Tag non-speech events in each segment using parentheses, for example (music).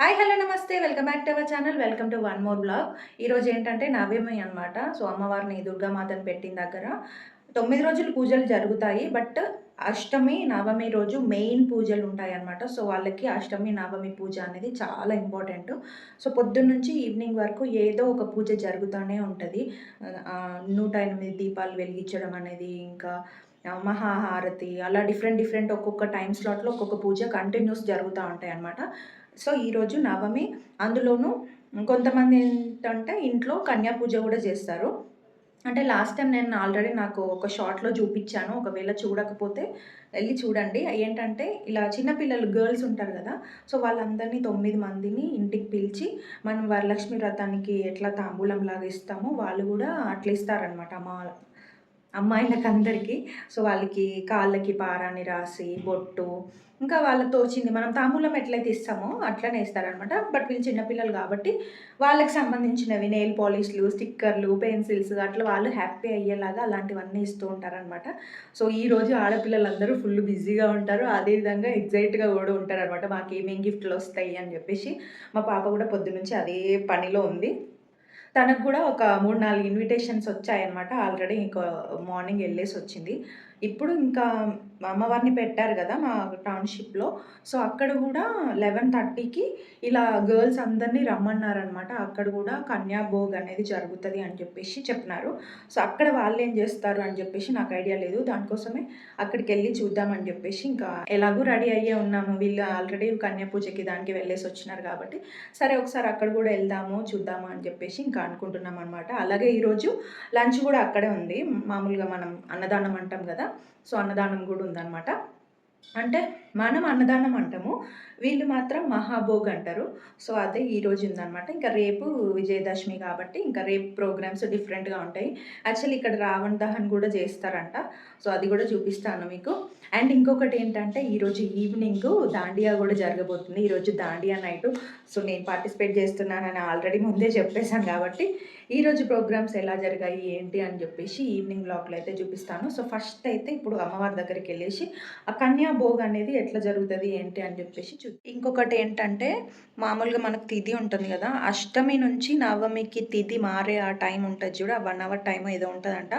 Hi hello నమస్తే. Welcome back to our channel welcome to one more blog ఈరోజు ఏంటంటే నవమి అనమాట సో అమ్మవారిని దుర్గామాతను పెట్టిన దగ్గర తొమ్మిది రోజులు పూజలు జరుగుతాయి. బట్ అష్టమి నవమి రోజు మెయిన్ పూజలు ఉంటాయి అన్నమాట. సో వాళ్ళకి అష్టమి నవమి పూజ అనేది చాలా ఇంపార్టెంట్. సో పొద్దున్న నుంచి ఈవినింగ్ వరకు ఏదో ఒక పూజ జరుగుతూనే ఉంటుంది. నూట ఎనిమిది దీపాలు వెలిగించడం అనేది ఇంకా మహాహారతి అలా డిఫరెంట్ డిఫరెంట్ ఒక్కొక్క టైం స్లాట్లో ఒక్కొక్క పూజ కంటిన్యూస్ జరుగుతూ ఉంటాయి అన్నమాట. సో ఈరోజు నవమి. అందులోనూ కొంతమంది ఏంటంటే ఇంట్లో కన్యా పూజ కూడా చేస్తారు. అంటే లాస్ట్ టైం నేను ఆల్రెడీ నాకు ఒక షార్ట్లో చూపించాను. ఒకవేళ చూడకపోతే వెళ్ళి చూడండి. ఏంటంటే ఇలా చిన్నపిల్లలు గర్ల్స్ ఉంటారు కదా. సో వాళ్ళందరినీ తొమ్మిది మందిని ఇంటికి పిలిచి మనం వరలక్ష్మి వ్రతానికి ఎట్లా తాంబూలం లాగా ఇస్తామో వాళ్ళు కూడా అట్లా ఇస్తారనమాట అమ్మ అమ్మాయిలకు అందరికీ సో వాళ్ళకి కాళ్ళకి పారాన్ని రాసి బొట్టు ఇంకా వాళ్ళకి తోచింది. మనం తాంబూలం ఎట్లయితే ఇస్తామో అట్లనే ఇస్తారనమాట. బట్ వీళ్ళు చిన్నపిల్లలు కాబట్టి వాళ్ళకి సంబంధించినవి నెయిల్ పాలిష్లు స్టిక్కర్లు పెన్సిల్స్ అట్లా వాళ్ళు హ్యాపీ అయ్యేలాగా అలాంటివన్నీ ఇస్తూ ఉంటారనమాట. సో ఈ రోజు ఆడపిల్లలందరూ ఫుల్ బిజీగా ఉంటారు. అదేవిధంగా ఎగ్జైట్గా కూడా ఉంటారనమాట. మాకు ఏమేం గిఫ్ట్లు వస్తాయి అని చెప్పేసి మా పాప కూడా పొద్దునుంచి అదే పనిలో ఉంది. తనకు కూడా ఒక మూడు నాలుగు ఇన్విటేషన్స్ వచ్చాయన్నమాట. ఆల్రెడీ ఇంకా మార్నింగ్ వెళ్ళేసి వచ్చింది. ఇప్పుడు ఇంకా అమ్మవారిని పెట్టారు కదా మా టౌన్షిప్లో సో అక్కడ కూడా లెవెన్ థర్టీకి ఇలా గర్ల్స్ అందరినీ రమ్మన్నారనమాట అక్కడ కూడా కన్యాభోగ్ అనేది జరుగుతుంది అని చెప్పేసి చెప్పినారు. సో అక్కడ వాళ్ళు ఏం చేస్తారు అని చెప్పేసి నాకు ఐడియా లేదు. దానికోసమే అక్కడికి వెళ్ళి చూద్దామని చెప్పేసి ఇంకా ఎలాగూ రెడీ అయ్యే ఉన్నాము. వీళ్ళు ఆల్రెడీ కన్యా పూజకి దానికి వెళ్ళేసి వచ్చినారు కాబట్టి సరే ఒకసారి అక్కడ కూడా వెళ్దాము చూద్దాము అని చెప్పేసి ఇంకా అనుకుంటున్నాం అనమాట అలాగే ఈరోజు లంచ్ కూడా అక్కడే ఉంది. మామూలుగా మనం అన్నదానం అంటాం కదా. సో అన్నదానం కూడా ఉందన్నమాట. అంటే మనం అన్నదానం అంటాము వీళ్ళు మాత్రం మహాభోగ్ అంటారు. సో అదే ఈరోజు ఉందన్నమాట. ఇంకా రేపు విజయదశమి కాబట్టి ఇంకా రేపు ప్రోగ్రామ్స్ డిఫరెంట్గా ఉంటాయి. యాక్చువల్లీ ఇక్కడ రావణ దహన్ కూడా చేస్తారంట. సో అది కూడా చూపిస్తాను మీకు. అండ్ ఇంకొకటి ఏంటంటే ఈరోజు ఈవినింగ్ దాండియా కూడా జరగబోతుంది. ఈరోజు దాండియా నైట్. సో నేను పార్టిసిపేట్ చేస్తున్నానని ఆల్రెడీ ముందే చెప్పేశాను కాబట్టి ఈరోజు ప్రోగ్రామ్స్ ఎలా జరిగాయి ఏంటి అని చెప్పేసి ఈవినింగ్ బ్లాగ్లో అయితే చూపిస్తాను. సో ఫస్ట్ అయితే ఇప్పుడు అమ్మవారి దగ్గరికి వెళ్ళేసి ఆ కన్యా భోగ్ అనేది ఎట్లా జరుగుతుంది ఏంటి అని చెప్పేసి చూ ఇంకొకటి ఏంటంటే మామూలుగా మనకు తిథి ఉంటుంది కదా అష్టమి నుంచి నవమికి తిథి మారే ఆ టైం ఉంటుంది చూడు ఆ వన్ అవర్ టైం ఏదో ఉంటుందంట.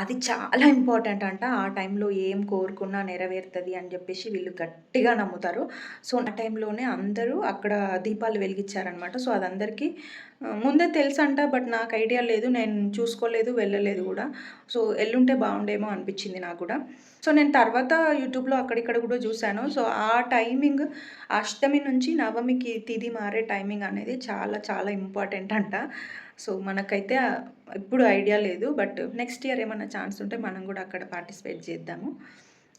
అది చాలా ఇంపార్టెంట్ అంట. ఆ టైంలో ఏం కోరుకున్నా నెరవేరుతుంది అని చెప్పేసి వీళ్ళు గట్టిగా నమ్ముతారు. సో ఆ టైంలోనే అందరూ అక్కడ దీపాలు వెలిగించారనమాట సో అది అందరికీ ముందే తెలుసు అంట బట్ నాకు ఐడియా లేదు. నేను చూసుకోలేదు వెళ్ళలేదు కూడా. సో ఎల్లుంటే బాగుండేమో అనిపించింది నాకు కూడా. సో నేను తర్వాత యూట్యూబ్లో అక్కడిక్కడ కూడా చూశాను. సో ఆ టైమింగ్ అష్టమి నుంచి నవమికి తిది మారే టైమింగ్ అనేది చాలా చాలా ఇంపార్టెంట్ అంట. సో మనకైతే ఇప్పుడు ఐడియా లేదు. బట్ నెక్స్ట్ ఇయర్ ఏమైనా ఛాన్స్ ఉంటే మనం కూడా అక్కడ పార్టిసిపేట్ చేద్దాము.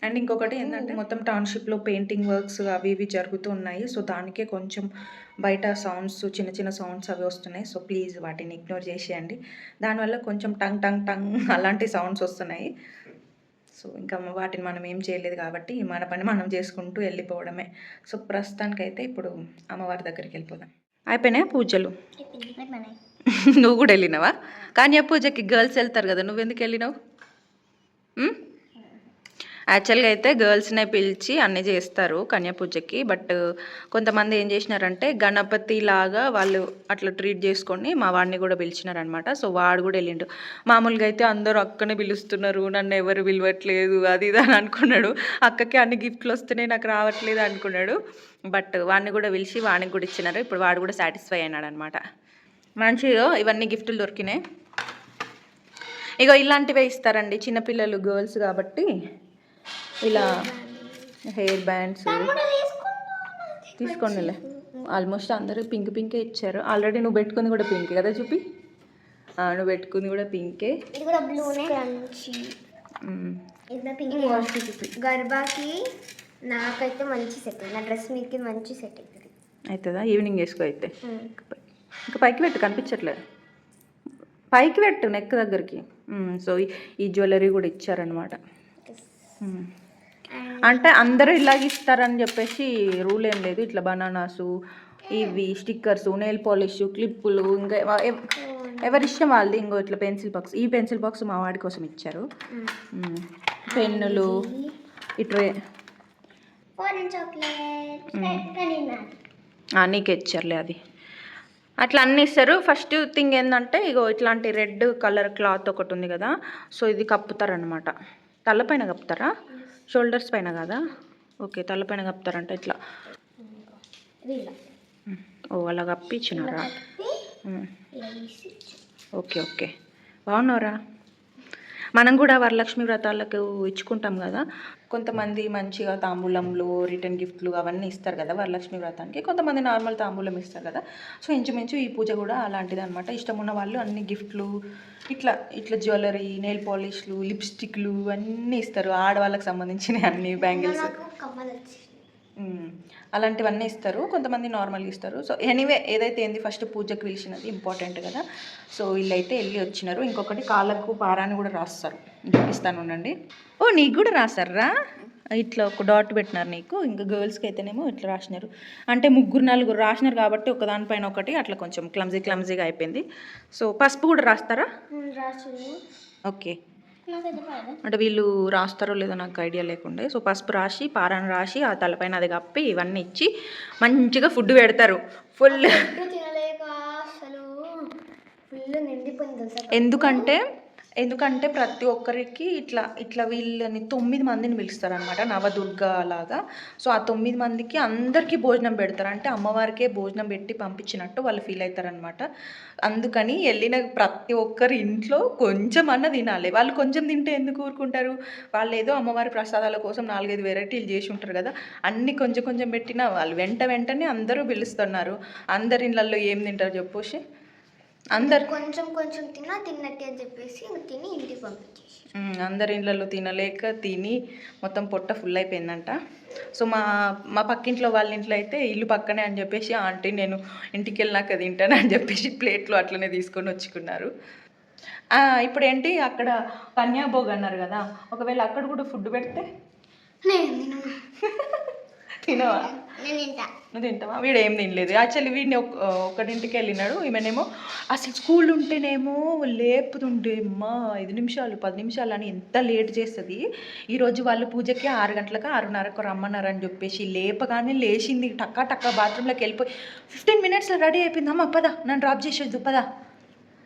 అండ్ ఇంకొకటి ఏంటంటే మొత్తం టౌన్షిప్లో పెయింటింగ్ వర్క్స్ అవి ఇవి జరుగుతూ ఉన్నాయి. సో దానికే కొంచెం బయట సౌండ్స్ చిన్న చిన్న సౌండ్స్ అవి వస్తున్నాయి. సో ప్లీజ్ వాటిని ఇగ్నోర్ చేసేయండి. దానివల్ల కొంచెం టంగ్ టంగ్ టంగ్ అలాంటి సౌండ్స్ వస్తున్నాయి. సో ఇంకా వాటిని మనం ఏం చేయలేదు కాబట్టి మన పని మనం చేసుకుంటూ వెళ్ళిపోవడమే. సో ప్రస్తుతానికైతే ఇప్పుడు అమ్మవారి దగ్గరికి వెళ్ళిపోదాం. అయిపోయినాయి పూజలు? (laughs) నువ్వు కూడా వెళ్ళినావా? కానీ ఆ పూజకి గర్ల్స్ వెళ్తారు కదా నువ్వు ఎందుకు వెళ్ళినావు? యాక్చువల్గా అయితే గర్ల్స్నే పిలిచి అన్నీ చేస్తారు కన్యాపూజకి. బట్ కొంతమంది ఏం చేసినారంటే గణపతి లాగా వాళ్ళు అట్లా ట్రీట్ చేసుకొని మా వాడిని కూడా పిలిచినారనమాట. సో వాడు కూడా వెళ్ళిండు. మామూలుగా అయితే అందరూ అక్కనే పిలుస్తున్నారు. నన్ను ఎవరు పిలవట్లేదు. అది ఇది అని అనుకున్నాడు. అక్కకి అన్ని గిఫ్ట్లు వస్తున్నాయి నాకు రావట్లేదు అనుకున్నాడు. బట్ వాడిని కూడా పిలిచి వాడికి కూడా ఇచ్చినారు. ఇప్పుడు వాడు కూడా సాటిస్ఫై అయినాడు అనమాట మంచిగా ఇవన్నీ గిఫ్ట్లు దొరికినాయి. ఇగో ఇలాంటివే ఇస్తారండి చిన్నపిల్లలు గర్ల్స్ కాబట్టి. ఇలా హెయిర్ బ్యాండ్స్ తీసుకోండిలే ఆల్మోస్ట్ అందరూ పింక్ పింకే ఇచ్చారు. ఆల్రెడీ నువ్వు పెట్టుకుంది కూడా పింక్ కదా చూపి? ఆ, నువ్వు పెట్టుకుంది కూడా పింకే గర్భాకి నాకైతే మంచి సెట్ నా డ్రెస్ మీదకి మంచి సెట్ అవుతుంది అవుతుందా ఈవినింగ్ వేసుకో అయితే. ఇంకా పైకి పెట్టు కనిపించట్లేదు. పైకి పెట్టు నెక్ దగ్గరికి. సో ఈ- జ్యువెలరీ కూడా ఇచ్చారనమాట. అంటే అందరూ ఇలాగ ఇస్తారని చెప్పేసి రూల్ ఏం లేదు. ఇట్లా బనానాసు ఇవి స్టిక్కర్స్ నెయిల్ పాలిష్ క్లిప్పులు ఇంకా ఎవ- ఎవ- ఎవరి ఇష్టం వాళ్ళది. ఇంకో ఇట్లా పెన్సిల్ బాక్స్. ఈ పెన్సిల్ బాక్స్ మా వాడి కోసం ఇచ్చారు. పెన్నులు ఈ ట్రే ఫారెన్ చాక్లెట్ కానీ నాది ఆ, నీకే ఇచ్చారులే అది. అట్లా అన్నీ ఇస్తారు. ఫస్ట్ థింగ్ ఏంటంటే ఇగో ఇట్లాంటి రెడ్ కలర్ క్లాత్ ఒకటి ఉంది కదా సో ఇది కప్పుతారనమాట తలపైన కప్పుతారా? షోల్డర్స్ పైన కదా ఓకే తలపైన కప్పుతారంట ఇట్లా. ఓ అలా కప్పి ఇచ్చినారా కప్పి ఉమ్. ఇలా తీసి ఇచ్చు. ఓకే ఓకే బాగున్నారా మనం కూడా వరలక్ష్మి వ్రతాలకు ఇచ్చుకుంటాం కదా. కొంతమంది మంచిగా తాంబూలంలు రిటర్న్ గిఫ్ట్లు అవన్నీ ఇస్తారు కదా వరలక్ష్మి వ్రతానికి. కొంతమంది నార్మల్ తాంబూలం ఇస్తారు కదా. సో ఇంచుమించు ఈ పూజ కూడా అలాంటిది అనమాట ఇష్టం ఉన్న వాళ్ళు అన్ని గిఫ్ట్లు ఇట్లా ఇట్లా జ్యువెలరీ నెయిల్ పాలిష్లు లిప్స్టిక్లు అన్నీ ఇస్తారు. ఆడవాళ్ళకి సంబంధించిన అన్ని బ్యాంగిల్స్. అలాంటివన్నీ ఇస్తారు. కొంతమంది నార్మల్గా ఇస్తారు. సో ఎనీవే ఏదైతే ఏంది ఫస్ట్ పూజకు పిలిచినది ఇంపార్టెంట్ కదా. సో వీళ్ళైతే వెళ్ళి వచ్చినారు. ఇంకొకటి కాళ్ళకు పారాన్ని కూడా రాస్తారు. చూపిస్తాను ఉండండి. ఓ నీకు కూడా రాస్తారా ఇట్లా ఒక డాట్ పెట్టినారు నీకు. ఇంకా గర్ల్స్కి అయితేనేమో ఇట్లా రాసినారు. అంటే ముగ్గురు నలుగురు రాసినారు కాబట్టి ఒకదానిపైన ఒకటి అట్లా కొంచెం క్లమ్జీ క్లమ్జీగా అయిపోయింది. సో పసుపు కూడా రాస్తారా? ఓకే అంటే వీళ్ళు రాస్తారో లేదో నాకు ఐడియా లేకుండే. సో పసుపు రాసి పారాన్ని రాసి ఆ తలపైన అది కప్పి ఇవన్నీ ఇచ్చి మంచిగా ఫుడ్ పెడతారు. ఫుల్ ఎందుకంటే ఎందుకంటే ప్రతి ఒక్కరికి ఇట్లా ఇట్లా వీళ్ళని తొమ్మిది మందిని పిలుస్తారు అనమాట నవదుర్గ లాగా. సో ఆ తొమ్మిది మందికి అందరికీ భోజనం పెడతారు. అంటే అమ్మవారికే భోజనం పెట్టి పంపించినట్టు వాళ్ళు ఫీల్ అవుతారనమాట అందుకని వెళ్ళిన ప్రతి ఒక్కరి ఇంట్లో కొంచెం అన్న తినాలి. వాళ్ళు కొంచెం తింటే ఎందుకు ఊరుకుంటారు? వాళ్ళు ఏదో అమ్మవారి ప్రసాదాల కోసం నాలుగైదు వెరైటీలు చేసి ఉంటారు కదా. అన్ని కొంచెం కొంచెం పెట్టినా వాళ్ళు వెంట వెంటనే అందరూ పిలుస్తున్నారు. అందరి ఇళ్ళల్లో ఏం తింటారు చెప్పేసి అందరు కొంచెం కొంచెం తిన్నా తిన్నట్టే అని చెప్పేసి తిని ఇంటికి పంపించేసి. అందరి ఇళ్ళల్లో తినలేక తిని మొత్తం పొట్ట ఫుల్ అయిపోయిందంట. సో మా మా పక్కింట్లో వాళ్ళ ఇంట్లో అయితే ఇల్లు పక్కనే అని చెప్పేసి ఆంటీ నేను ఇంటికి వెళ్ళినాక తింటాను అని చెప్పేసి ప్లేట్లు అట్లనే తీసుకొని వచ్చుకున్నారు. ఇప్పుడు ఏంటి అక్కడ కన్యాభోగ్ అన్నారు కదా ఒకవేళ అక్కడ కూడా ఫుడ్ పెడితే? నేను (laughs) తినవా? నువ్వు తింటావా? వీడు ఏం తినలేదు. యాక్చువల్లీ వీడిని ఒక ఒకటింటికి వెళ్ళినాడు. ఈమెనేమో అసలు స్కూల్ ఉంటేనేమో లేపుతుండే అమ్మా ఐదు నిమిషాలు పది నిమిషాలు అని ఎంత లేట్ చేస్తుంది? ఈరోజు వాళ్ళు పూజకి ఆరు గంటలకు ఆరున్నరకు రమ్మన్నారని చెప్పేసి లేపగానే లేచింది. టక్కా టక్కా బాత్రూంలోకి వెళ్ళిపోయి ఫిఫ్టీన్ మినిట్స్లో రెడీ అయిపోయింది. అమ్మ పద. నన్ను డ్రాప్ చేసేది పద.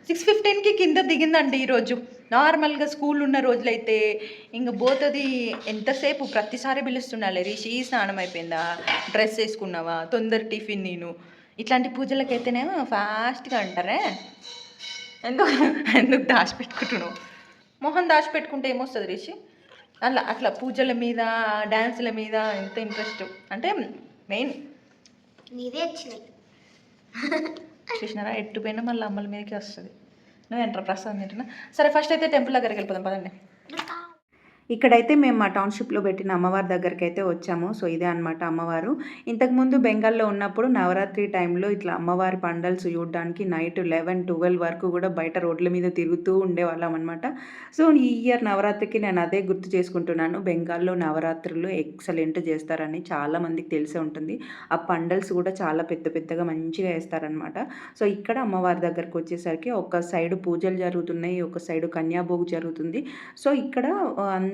సిక్స్ ఫిఫ్టీన్కి కింద దిగిందండి ఈరోజు. నార్మల్గా స్కూల్ ఉన్న రోజులైతే ఇంక పోతుంది ఎంతసేపు ప్రతిసారి పిలుస్తుండాలి రిషి స్నానం అయిపోయిందా? డ్రెస్ వేసుకున్నావా? తొందర టిఫిన్ నేను. ఇట్లాంటి పూజలకైతేనేమో ఫాస్ట్గా అంటారే? ఎందుకు? ఎందుకు దాచిపెట్టుకుంటున్నావు? మొహం దాచిపెట్టుకుంటే ఏమొస్తుంది రిషి అట్లా అట్లా పూజల మీద డ్యాన్సుల మీద ఎంత ఇంట్రెస్ట్? అంటే మెయిన్. నీదే వచ్చినాయి. చూసినారా? ఎట్టు మళ్ళీ అమ్మల మీదకి వస్తుంది. నువ్వు ఎంటర్ ప్రసాదం తింటున్నా సరే ఫస్ట్ అయితే టెంపుల్ దగ్గరికి వెళ్ళిపోదాం పదండి. ఇక్కడైతే మేము మా టౌన్షిప్లో పెట్టిన అమ్మవారి దగ్గరికి అయితే వచ్చాము. సో ఇదే అన్నమాట అమ్మవారు. ఇంతకుముందు బెంగాల్లో ఉన్నప్పుడు నవరాత్రి టైంలో ఇట్లా అమ్మవారి పండల్స్ చూడడానికి నైట్ లెవెన్ ట్వెల్వ్ వరకు కూడా బయట రోడ్ల మీద తిరుగుతూ ఉండేవాళ్ళం అనమాట సో ఈ ఇయర్ నవరాత్రికి నేను అదే గుర్తు చేసుకుంటున్నాను. బెంగాల్లో నవరాత్రులు ఎక్సలెంట్ చేస్తారని చాలామందికి తెలిసే ఉంటుంది. ఆ పండల్స్ కూడా చాలా పెద్ద పెద్దగా మంచిగా వేస్తారనమాట సో ఇక్కడ అమ్మవారి దగ్గరకు వచ్చేసరికి ఒక సైడ్ పూజలు జరుగుతున్నాయి ఒక సైడ్ కన్యాభోగ్ జరుగుతుంది. సో ఇక్కడ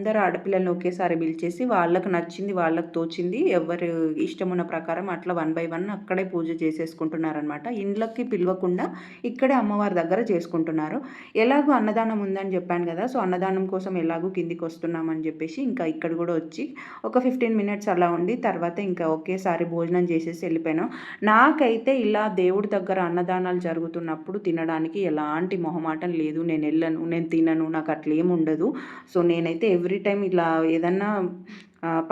అందరు ఆడపిల్లల్ని ఒకేసారి పిలిచేసి వాళ్ళకు నచ్చింది వాళ్ళకు తోచింది ఎవరు ఇష్టం ఉన్న ప్రకారం అట్లా వన్ బై వన్ అక్కడే పూజ చేసేసుకుంటున్నారనమాట ఇండ్లకి పిలవకుండా ఇక్కడే అమ్మవారి దగ్గర చేసుకుంటున్నారు. ఎలాగో అన్నదానం ఉందని చెప్పాను కదా సో అన్నదానం కోసం ఎలాగో కిందికి వస్తున్నామని చెప్పేసి ఇంకా ఇక్కడ కూడా వచ్చి ఒక ఫిఫ్టీన్ మినిట్స్ అలా ఉండి తర్వాత ఇంకా ఒకేసారి భోజనం చేసేసి వెళ్ళిపోయాను. నాకైతే ఇలా దేవుడి దగ్గర అన్నదానాలు జరుగుతున్నప్పుడు తినడానికి ఎలాంటి మొహమాటం లేదు. నేను వెళ్ళను నేను తినను నాకు అట్లా ఉండదు. సో నేనైతే ఎవ్రీ టైం ఇలా ఏదన్నా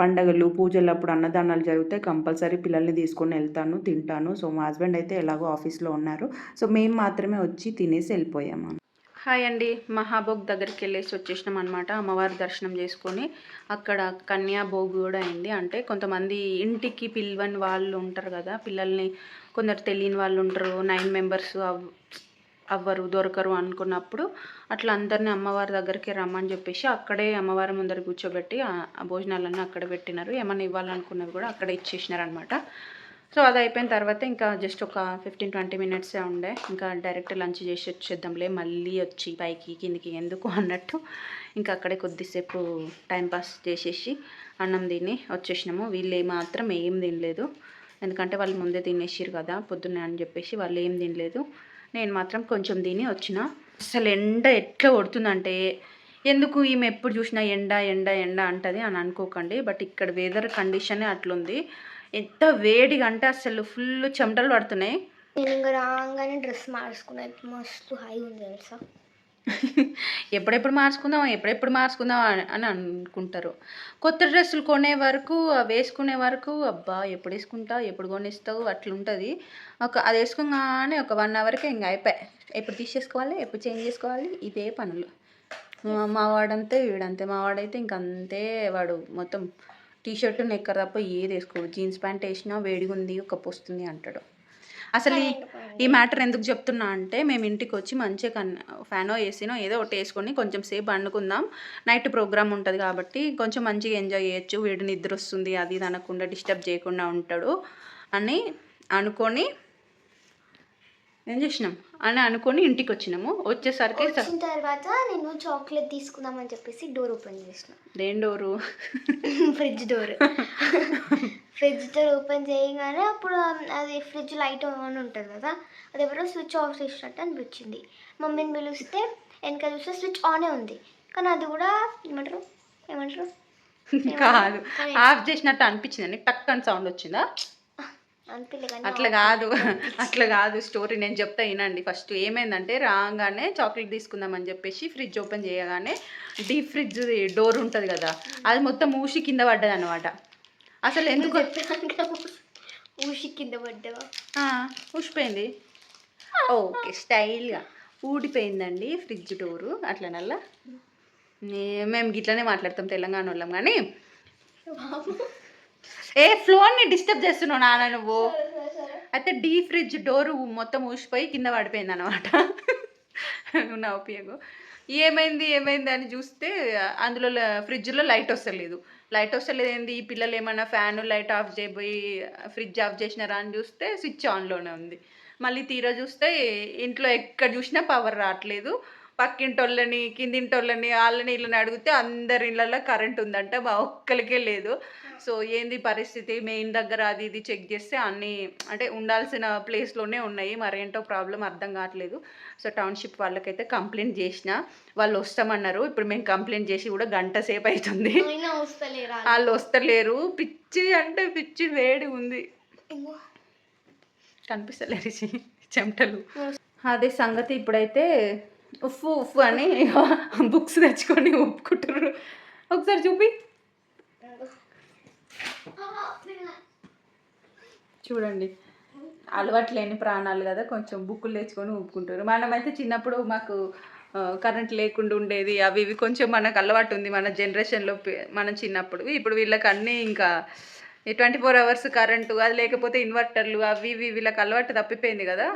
పండగలు పూజలు అప్పుడు అన్నదానాలు జరిగితే కంపల్సరీ పిల్లల్ని తీసుకొని వెళ్తాను తింటాను. సో మా హస్బెండ్ అయితే ఎలాగో ఆఫీస్లో ఉన్నారు. సో మేము మాత్రమే వచ్చి తినేసి వెళ్ళిపోయాము. హాయ్ అండి. మహాభోగ్ దగ్గరికి వెళ్ళేసి వచ్చేసినాం అనమాట అమ్మవారి దర్శనం చేసుకొని అక్కడ కన్యాభోగ్ కూడా అయింది. అంటే కొంతమంది ఇంటికి పిల్వని వాళ్ళు ఉంటారు కదా పిల్లల్ని కొందరు తెలియని వాళ్ళు ఉంటారు నైన్ మెంబర్స్ అవ్వరు దొరకరు అనుకున్నప్పుడు అట్లా అందరిని అమ్మవారి దగ్గరికి రమ్మని చెప్పేసి అక్కడే అమ్మవారి ముందర కూర్చోబెట్టి ఆ- భోజనాలన్నీ అక్కడ పెట్టినారు. ఏమైనా ఇవ్వాలనుకున్నవి కూడా అక్కడే ఇచ్చేసినారు అనమాట సో అది అయిపోయిన తర్వాత ఇంకా జస్ట్ ఒక ఫిఫ్టీన్ ట్వంటీ మినిట్సే ఉండే. ఇంకా డైరెక్ట్ లంచ్ చేసి వచ్చేద్దాంలే మళ్ళీ వచ్చి పైకి కిందికి ఎందుకు అన్నట్టు ఇంకా అక్కడే కొద్దిసేపు టైంపాస్ చేసేసి అన్నం తిని వచ్చేసినాము. వీళ్ళు మాత్రం ఏం తినలేదు. ఎందుకంటే వాళ్ళు ముందే తినేసారు కదా పొద్దున్నే అని చెప్పేసి వాళ్ళు ఏం తినలేదు. నేను మాత్రం కొంచెం తిని వచ్చిన. అసలు ఎండ ఎట్లా కొడుతుందంటే ఎందుకు ఈమె ఎప్పుడు చూసినా ఎండ ఎండ ఎండ అంటది అని అనుకోకండి. బట్ ఇక్కడ వెదర్ కండిషనే అట్లుంది. ఎంత వేడిగా అంటే అసలు ఫుల్ చెమటలు పడుతున్నాయి. నేను రాగానే డ్రెస్ మార్చుకున్నాయి మస్తు హై ఉంది తెలుసా? ఎప్పుడెప్పుడు మార్చుకుందాం ఎప్పుడెప్పుడు మార్చుకుందాం అని అనుకుంటారు. కొత్త డ్రెస్సులు కొనే వరకు అవి వేసుకునే వరకు అబ్బా ఎప్పుడు వేసుకుంటా ఎప్పుడు కొనిస్తావు అట్లుంటుంది. ఒక అది వేసుకోగానే ఒక వన్ అవర్కే ఇంకా అయిపోయాయి ఎప్పుడు తీసేసుకోవాలి ఎప్పుడు చేంజ్ చేసుకోవాలి ఇదే పనులు. మా- వాడంతే వీడంతే. మా వాడైతే ఇంక అంతే. వాడు మొత్తం టీ షర్ట్ నెక్కర్ తప్ప ఏది వేసుకోడు. జీన్స్ ప్యాంట్ వేసినా వేడిగా ఉంది కప్పు వస్తుంది అంటాడు. అసలు ఈ ఈ మ్యాటర్ ఎందుకు చెప్తున్నా అంటే మేము ఇంటికి వచ్చి మంచిగా కన్ ఫ్యానో వేసినో ఏదో ఒకటి వేసుకొని కొంచెం సేపు వండుకుందాం నైట్ ప్రోగ్రామ్ ఉంటుంది కాబట్టి కొంచెం మంచిగా ఎంజాయ్ చేయొచ్చు. వీడు నిద్ర వస్తుంది అది ఇది అనకుండా డిస్టర్బ్ చేయకుండా ఉంటాడు అని అనుకొని ఏం చేసినాం? అని అనుకొని ఇంటికి వచ్చినాము వచ్చేసరికి వచ్చిన తర్వాత నేను చాక్లెట్ తీసుకుందామని చెప్పేసి డోర్ ఓపెన్ చేసిన. దేని door? Fridge door. (laughs) Fridge door open చేయగానే అప్పుడు అది ఫ్రిడ్జ్ లైట్ ఆన్ ఉంటుంది కదా అది ఎవరో స్విచ్ ఆఫ్ చేసినట్టు అనిపించింది. మమ్మీని పిలిస్తే వెనక చూస్తే స్విచ్ ఆనే ఉంది. కానీ అది కూడా ఏమంటారు? ఏమంటారు? కాదు. ఆఫ్ చేసినట్టు అనిపించిందండి టక్ అని సౌండ్ వచ్చిందా? అట్లా కాదు. అట్లా కాదు. స్టోరీ నేను చెప్తా వినండి. ఫస్ట్ ఏమైందంటే రాగానే చాక్లెట్ తీసుకుందామని చెప్పేసి ఫ్రిడ్జ్ ఓపెన్ చేయగానే డీప్ ఫ్రిడ్జ్ డోర్ ఉంటుంది కదా అది మొత్తం మూసి కింద పడ్డది అనమాట అసలు ఎందుకు ఊసి కింద పడ్డావా. ఆ, ఊసిపోయింది ఓకే స్టైల్గా ఊడిపోయిందండి ఫ్రిడ్జ్ డోరు అట్లనల్లా? మేము గిట్లనే మాట్లాడతాం తెలంగాణ వాళ్ళం కానీ. ఏ ఫ్లోర్ని డిస్టర్బ్ చేస్తున్నావు నాన్న నువ్వు? అయితే డీ ఫ్రిడ్జ్ డోరు మొత్తం ఊసిపోయి కింద పడిపోయింది అనమాట నా ఉపయోగం ఏమైంది ఏమైంది అని చూస్తే అందులో ఫ్రిడ్జ్లో లైట్ వస్తలేదు. లైట్ వస్తలేదు ఏంది? ఈ పిల్లలు ఏమైనా ఫ్యాన్ లైట్ ఆఫ్ చేయబోయి ఫ్రిడ్జ్ ఆఫ్ చేసినారా అని చూస్తే స్విచ్ ఆన్లోనే ఉంది. మళ్ళీ తీరా చూస్తే ఇంట్లో ఎక్కడ చూసినా పవర్ రావట్లేదు. పక్కింటోళ్ళని కిందింటోళ్ళని వాళ్ళని వీళ్ళని అడిగితే అందరి ఇళ్ళల్లో కరెంట్ ఉందంట. మా ఒక్కరికే లేదు. సో ఏంది పరిస్థితి? మెయిన్ దగ్గర అది ఇది చెక్ చేస్తే అన్నీ అంటే ఉండాల్సిన ప్లేస్లోనే ఉన్నాయి. మరేంటో ప్రాబ్లం అర్థం కావట్లేదు. సో టౌన్షిప్ వాళ్ళకైతే కంప్లైంట్ చేసిన. వాళ్ళు వస్తామన్నారు. ఇప్పుడు మేము కంప్లైంట్ చేసి కూడా గంట సేపు అవుతుంది వాళ్ళు వస్తలేరు. పిచ్చి అంటే పిచ్చి వేడి ఉంది. కనిపిస్తలేరు చెమటలు. అదే సంగతి ఇప్పుడైతే ఉఫ్ ఉఫ్ అని బుక్స్ తెచ్చుకొని ఒప్పుకుంటారు ఒకసారి చూపి. చూడండి. అలవాటు లేని ప్రాణాలు కదా కొంచెం బుక్కులు తెచ్చుకొని ఊపుకుంటారు మనమైతే చిన్నప్పుడు మాకు కరెంట్ లేకుండా ఉండేది అవి ఇవి కొంచెం మనకు అలవాటు ఉంది మన జనరేషన్లో మనం చిన్నప్పుడు. ఇప్పుడు వీళ్ళకి అన్నీ ఇంకా ట్వంటీ ఫోర్ అవర్స్ కరెంటు అది లేకపోతే ఇన్వర్టర్లు అవి ఇవి వీళ్ళకి అలవాటు తప్పిపోయింది కదా.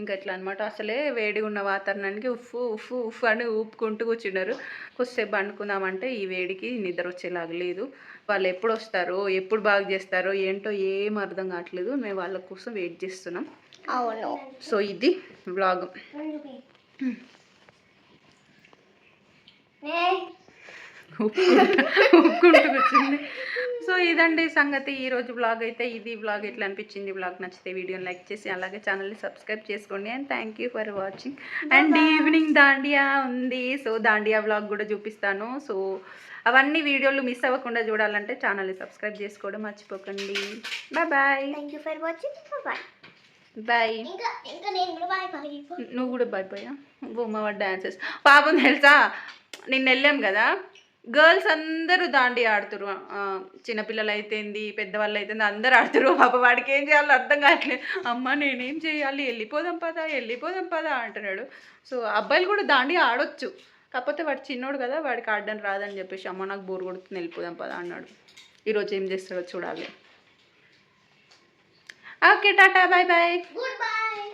ఇంకా ఎట్లా అనమాట అసలే వేడిగా ఉన్న వాతావరణానికి ఉఫ్ఫు ఉఫ్ఫు ఉఫ్ఫు అని ఊపుకుంటూ కూర్చున్నారు. కొద్దిసేపు అనుకుందామంటే ఈ వేడికి నిద్ర వచ్చేలాగా లేదు. వాళ్ళు ఎప్పుడు వస్తారో ఎప్పుడు బాగా చేస్తారో ఏంటో ఏం అర్థం కావట్లేదు. మేము వాళ్ళ కోసం వెయిట్ చేస్తున్నాం. అవును. సో ఇది వ్లాగ్ ఒప్పుకుంటూ వచ్చింది సో ఇదండి సంగతి. ఈ రోజు బ్లాగ్ అయితే ఇది బ్లాగ్ ఎట్లా అనిపించింది బ్లాగ్ నచ్చితే వీడియోని లైక్ చేసి అలాగే ఛానల్ని సబ్స్క్రైబ్ చేసుకోండి. And thank you for watching and evening Dandiya ఉంది. సో దాండియా బ్లాగ్ కూడా చూపిస్తాను. సో అవన్నీ వీడియోలు మిస్ అవ్వకుండా చూడాలంటే ఛానల్ని సబ్స్క్రైబ్ చేసుకోవడం మర్చిపోకండి. Bye bye thank you for watching bye bye నేను కూడా బాయ్ బాయ్ నువ్వు బొమ్మ డాన్సెస్ పాపం తెలుసా? నిన్న వెళ్ళాం కదా? గర్ల్స్ అందరూ దాండి ఆడుతురు చిన్నపిల్లలు అయితేంది పెద్దవాళ్ళు అయితేంది అందరూ ఆడుతురు పాప వాడికి ఏం చేయాలో అర్థం కావట్లేదు. అమ్మ నేనేం చేయాలి? వెళ్ళిపోదాం పదా వెళ్ళిపోదాం పదా అంటున్నాడు. సో అబ్బాయిలు కూడా దాండి ఆడొచ్చు. కాకపోతే వాడు చిన్నోడు కదా వాడికి ఆడడం రాదని చెప్పేసి అమ్మ నాకు బోర్ కొడుతుంది వెళ్ళిపోదాం పదా అన్నాడు. ఈరోజు ఏం చేస్తాడో చూడాలి. Okay tata bye bye good bye